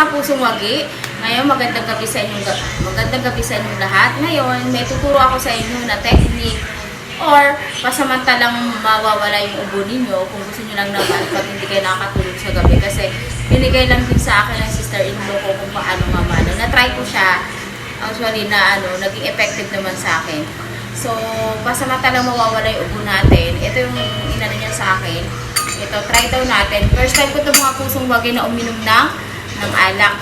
mga pusong wagi. Ngayon, magandang gabi sa inyong, ga- magandang gabi sa inyong lahat. Ngayon, may tuturo ako sa inyo na technique or pasamantalang mawawala yung ubo ninyo kung gusto nyo lang naman pag hindi kayo nakakatulog sa gabi. Kasi binigay lang din sa akin ng sister-in-law ko kung paano nga mano. Na-try ko siya. Actually, na ano, naging effective naman sa akin. So, pasamantalang mawawala yung ubo natin. Ito yung inano niya sa akin. Ito, try daw natin. First time ko itong mga pusong wagi na uminom ng, ng alak.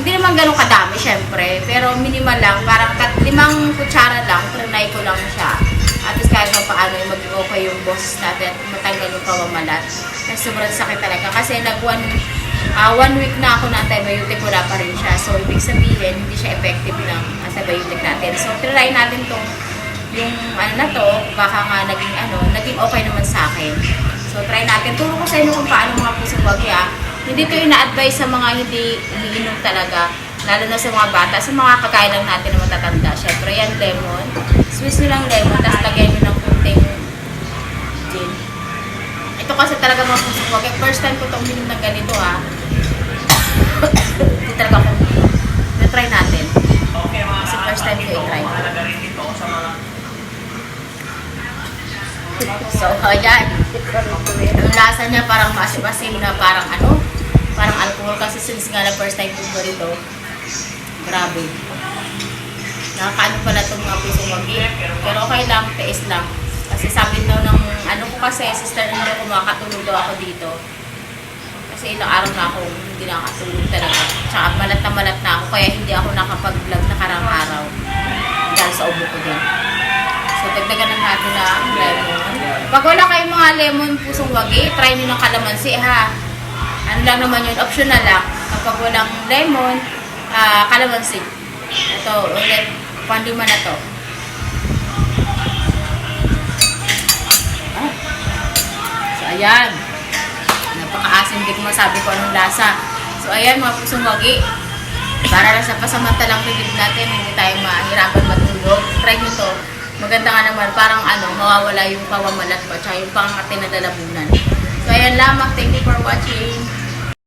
Hindi naman ganun kadami, syempre. Pero minimal lang. Parang kat limang kutsara lang. Trinay ko lang siya. At least kahit pa paano yung maging okay yung boses natin at matanggal yung pamamalat. Kasi sobrang sakit talaga. Kasi nag one, ah, one week na ako na antibiotic, wala pa rin siya. So, ibig sabihin, hindi siya effective ng antibiotic natin. So, try natin tong yung ano na to, baka nga naging ano, naging okay naman sa akin. So, try natin. Turo ko sa inyo kung paano mga pusong wagi ah. Hindi to ina-advise sa mga hindi umiinom talaga. Lalo na sa mga bata. Sa mga kagaya lang natin na matatanda. Siyempre, yan lemon. Swiss nyo lang lemon, tapos lagyan nyo ng kunting gin. Ito kasi talaga mga pusong wagi. First time ko itong uminom ng ganito ah. Hindi talaga ko. Na-try natin. Kasi first time ko i-try. So, ayan. Yung lasa niya parang masim-masim na parang ano, since nga na first time ko ganito. Grabe. Nakakaano pala itong mga pusong wagi. Pero okay lang, tiis lang. Kasi sabi daw ng ano ko kasi, sister nila ko makakatulog daw ako dito. Kasi ilang araw na ako hindi nakakatulog talaga. Tsaka malat na malat na ako, kaya hindi ako nakapag-vlog na karang araw. Dahil sa ubo ko din. So, dagdagan na natin ng lemon. Pag wala kayong mga lemon pusong wagi, try nyo ng kalamansi ha. Ano lang naman yun, optional lang. Kapag walang lemon, ah, kalamansi. Ito, ulit, pandima na to. Ah. So, ayan. Napaka-asim, hindi ko masabi ko anong lasa. So, ayan mga pusong wagi. Para lang sa pasamantalang bibig natin, hindi tayo mahirapan matulog. Try nyo to. Maganda nga naman, parang ano, mawawala yung pawamalat ko, tsaka yung pangatin na dalabunan. So, ayan lamang. Thank you for watching.